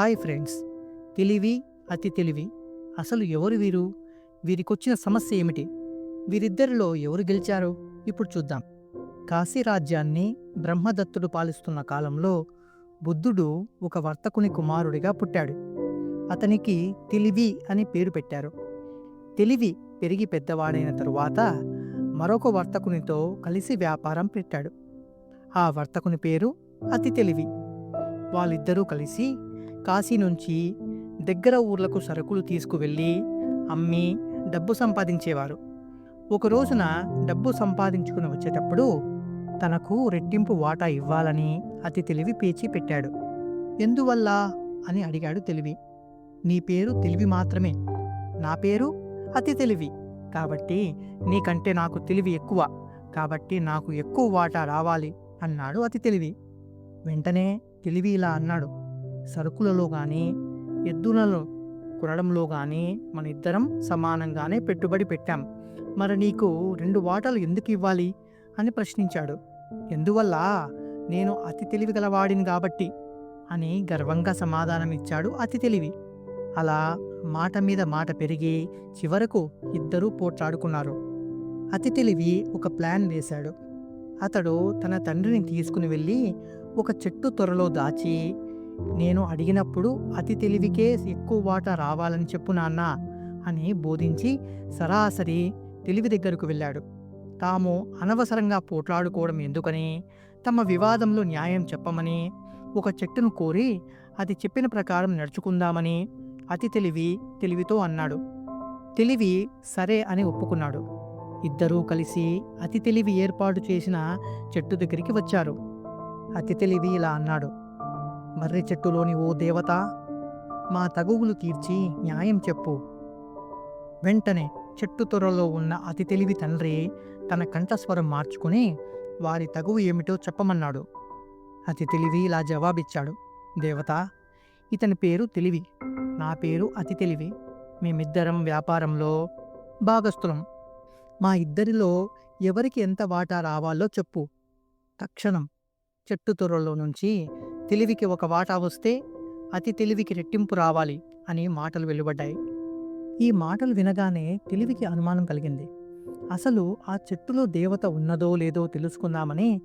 Hi friends. తెలివి అతి తెలివి. అసలు ఎవరు వీరు? వీరికొచ్చిన సమస్య ఏమిటి? వీరిద్దరిలో ఎవరు గెలిచారు? ఇప్పుడు చూద్దాం. కాశీ రాజ్యాన్ని బ్రహ్మదత్తుడు పాలిస్తున్న కాలంలో బుద్ధుడు ఒక వర్తకుని కుమారుడిగా పుట్టాడు. అతనికి తెలివి అని పేరు పెట్టారు. తెలివి పెరిగి పెద్దవాడైన తరువాత మరొక వర్తకునితో కలిసి వ్యాపారం పెట్టాడు. ఆ వర్తకుని పేరు అతి తెలివి. వాళ్ళిద్దరూ కలిసి కాశీ నుంచి దగ్గర ఊర్లకు సరుకులు తీసుకువెళ్ళి అమ్మి డబ్బు సంపాదించేవారు. ఒక రోజున డబ్బు సంపాదించుకుని వచ్చేటప్పుడు తనకు రెట్టింపు వాటా ఇవ్వాలని అతి తెలివి పేచి పెట్టాడు. ఎందువల్ల? అని అడిగాడు తెలివి. నీ పేరు తెలివి మాత్రమే. నా పేరు అతి తెలివి. కాబట్టి నీకంటే నాకు తెలివి ఎక్కువ. కాబట్టి నాకు ఎక్కువ వాటా రావాలి అన్నాడు అతి తెలివి. వెంటనే తెలివి ఇలా అన్నాడు. సరుకులలో కానీ ఎద్దులలో కొనడంలో కానీ మన ఇద్దరం సమానంగానే పెట్టుబడి పెట్టాం. మరి నీకు రెండు వాటాలు ఎందుకు ఇవ్వాలి? అని ప్రశ్నించాడు. ఎందువల్ల? నేను అతి తెలివి గలవాడిని కాబట్టి అని గర్వంగా సమాధానం ఇచ్చాడు అతి తెలివి. అలా మాట మీద మాట పెరిగి చివరకు ఇద్దరూ పోట్లాడుకున్నారు. అతి తెలివి ఒక ప్లాన్ వేశాడు. అతడు తన తండ్రిని తీసుకుని వెళ్ళి ఒక చెట్టు త్వరలో దాచి నేను అడిగినప్పుడు అతి తెలివికే ఎక్కువ వాటా రావాలని చెప్పు నాన్న అని బోధించి సరాసరి తెలివి దగ్గరకు వెళ్ళాడు. తాము అనవసరంగా పోట్లాడుకోవడం ఎందుకని తమ వివాదంలో న్యాయం చెప్పమని ఒక చెట్టును కోరి అది చెప్పిన ప్రకారం నడుచుకుందామని అతి తెలివి తెలివితో అన్నాడు. తెలివి సరే అని ఒప్పుకున్నాడు. ఇద్దరూ కలిసి అతి తెలివి ఏర్పాటు చేసిన చెట్టు దగ్గరికి వచ్చారు. అతి తెలివి ఇలా అన్నాడు. మర్రి చెట్టులోని ఓ దేవత మా తగువులు తీర్చి న్యాయం చెప్పు. వెంటనే చెట్టు త్వరలో ఉన్న అతి తెలివి తండ్రి తన కంఠస్వరం మార్చుకుని వారి తగువు ఏమిటో చెప్పమన్నాడు. అతి తెలివి ఇలా జవాబిచ్చాడు. దేవత ఇతని పేరు తెలివి నా పేరు అతి తెలివి. మేమిద్దరం వ్యాపారంలో భాగస్థులం. మా ఇద్దరిలో ఎవరికి ఎంత వాటా రావాలో చెప్పు. తక్షణం చెట్టు త్వరలో నుంచి తెలివికి ఒక వాటా వస్తే అతి తెలివికి రెట్టింపు రావాలి అని మాటలు వెలువడ్డాయి. ఈ మాటలు వినగానే తెలివికి అనుమానం కలిగింది. అసలు ఆ చెట్టులో దేవత ఉన్నదో లేదో తెలుసుకుందామని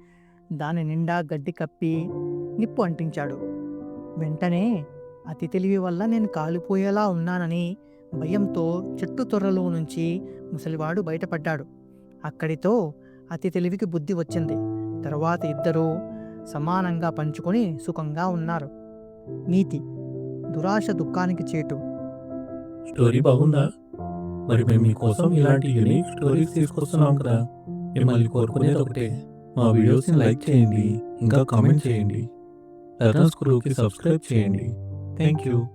దాని నిండా గడ్డి కప్పి నిప్పు అంటించాడు. వెంటనే అతి తెలివి వల్ల నేను కాలిపోయేలా ఉన్నానని భయంతో చెట్టు తొర్రలో నుంచి ముసలివాడు బయటపడ్డాడు. అక్కడితో అతి తెలివికి బుద్ధి వచ్చింది. తర్వాత ఇద్దరూ సమానంగా పంచుకొని సుఖంగా ఉన్నారు. నీతి దురాశ దుఃఖానికి చేటు. స్టోరీ బాగుందా? మరి మేము మీకోసం ఇలాంటి యూనిక్ స్టోరీస్ తీసుకొస్తున్నాం కదా. మిమ్మల్ని కోరుకునేది ఒకటే మా వీడియోస్ని లైక్ చేయండి ఇంకా కామెంట్ చేయండి. లర్నర్స్ స్క్రూకి సబ్స్క్రైబ్ చేయండి. Thank you.